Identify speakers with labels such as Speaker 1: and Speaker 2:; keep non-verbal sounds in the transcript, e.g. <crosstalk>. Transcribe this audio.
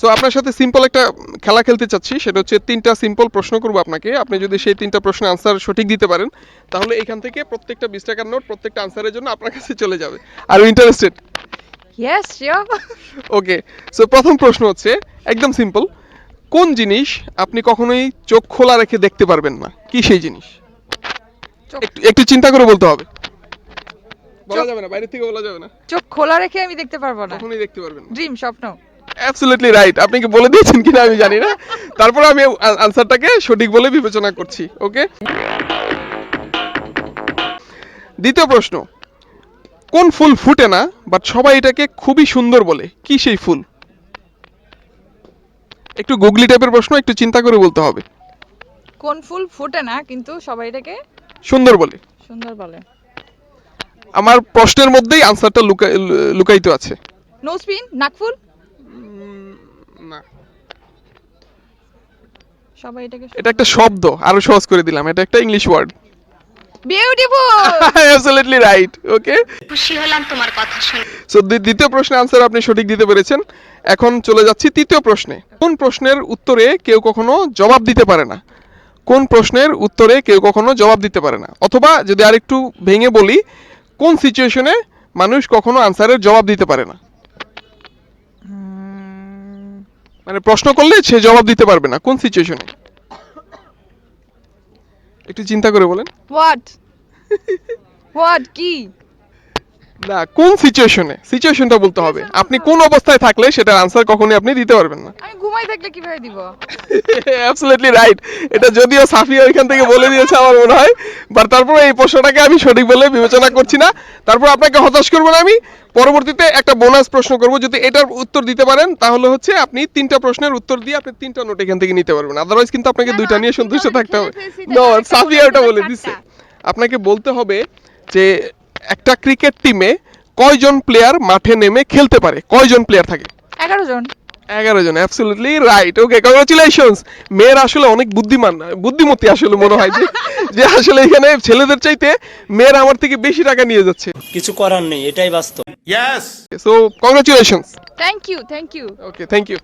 Speaker 1: So আপনার সাথে simple একটা খেলা খেলতে চাচ্ছি। সেটা হচ্ছে তিনটা সিম্পল প্রশ্ন করব আপনাকে। আপনি যদি সেই তিনটা প্রশ্নের আনসার সঠিক দিতে পারেন তাহলে এখান থেকে প্রত্যেকটা বিশ টাকার নোট প্রত্যেকটা আনসারের জন্য আপনার কাছে চলে যাবে। আর ইন্টারেস্টেড ওকে সো প্রথম প্রশ্ন হচ্ছে একদম সিম্পল কোন জিনিস আপনি কখনোই চোখ খোলা রেখে দেখতে পারবেন না? কি সেই জিনিস? একটু একটু চিন্তা করে বলতে হবে। বলা যাবে না বাইরে থেকে বলা যাবে না।
Speaker 2: চোখ খোলা রেখে আমি দেখতে পারব না।
Speaker 1: কখনোই দেখতে পারবেন না।
Speaker 2: ড্রিম স্বপ্ন।
Speaker 1: অ্যাবসলিউটলি রাইট আপনি কি বলে দিয়েছেন কিনা আমি জানি না। তারপর আমি আনসারটাকে সঠিক বলে বিবেচনা করছি ওকে দ্বিতীয় প্রশ্ন। কোন ফুল ফুটে না বাট সবাই এটাকে খুবই সুন্দর বলে? কি সেই ফুল? একটু গুগলি টাইপের প্রশ্ন একটু চিন্তা করে বলতে হবে।
Speaker 2: কোন ফুল ফুটে না কিন্তু সবাই এটাকে
Speaker 1: সুন্দর বলে।
Speaker 2: সুন্দর বলে।
Speaker 1: আমার প্রশ্নের মধ্যেই আনসারটা লুকায়িত আছে।
Speaker 2: নোসপিন নাকফুল
Speaker 1: না।
Speaker 2: সবাই এটাকে
Speaker 1: এটা একটা শব্দ আরও সহজ করে দিলাম এটা একটা English word
Speaker 2: beautiful
Speaker 1: absolutely right okay
Speaker 3: খুশি হলাম তোমার কথা শুনে।
Speaker 1: সো দ্বিতীয় প্রশ্নের আনসার আপনি সঠিক দিতে পেরেছেন। এখন চলে যাচ্ছি তৃতীয় প্রশ্নে। কোন প্রশ্নের উত্তরে কেউ কখনো জবাব দিতে পারে না? কোন প্রশ্নের উত্তরে কেউ কখনো জবাব দিতে পারে না? অথবা যদি আরেকটু ভেঙে বলি কোন সিচুয়েশনে মানুষ কখনো আনসারের জবাব দিতে পারে না? মানে প্রশ্ন করলে সে জবাব দিতে পারবে না, কোন সিচুয়েশনে একটু চিন্তা করে বলেন।
Speaker 2: হোয়াট হোয়াট কি?
Speaker 1: না কোন সিচুয়েশনে সিচুয়েশনটা বলতে হবে। আপনি কোন অবস্থায় থাকলে সেটার আনসার কখনোই আপনি দিতে পারবেন না।
Speaker 2: আমি ঘুমাই থাকলে কীভাবে দিব? <laughs>
Speaker 1: অ্যাবসলিউটলি রাইট এটা যদিও সাফিয়া ওইখান থেকে বলে দিয়েছে আমার মনে হয় বাট তারপরে এই প্রশ্নটাকে আমি সঠিক বলে বিবেচনা করছি না। তারপর আপনাকে হতাশ করব না আমি। পরবর্তীতে একটা বোনাস প্রশ্ন করব যদি এটার উত্তর দিতে পারেন তাহলে হচ্ছে আপনি তিনটা প্রশ্নের উত্তর দিয়ে আপনি তিনটা নোট এখান থেকে নিতে পারবেন। আদারওয়াইজ কিন্তু আপনাকে দুইটা নিয়ে সন্তুষ্ট থাকতে হবে। নো সাফিয়া ওটা বলে
Speaker 2: চারটা।
Speaker 1: দিচ্ছে আপনাকে বলতে হবে যে একটা ক্রিকেট টিমে কয়জন প্লেয়ার মাঠে নেমে খেলতে পারে? কয়জন প্লেয়ার থাকে?
Speaker 2: এগারো জন।
Speaker 1: এগারো জন অ্যাবসলিউটলি রাইট ওকে কংগ্রাচুলেশনস মেয়ের আসলে অনেক বুদ্ধিমান বুদ্ধিমতী আসলে মনে হয় যে যে আসলে এখানে ছেলেদের চাইতে মেয়েরা আমার থেকে বেশি টাকা নিয়ে যাচ্ছে।
Speaker 4: কিছু করার নেই এটাই বাস্তব।
Speaker 1: Yes so congratulations
Speaker 2: thank you thank you
Speaker 1: okay thank you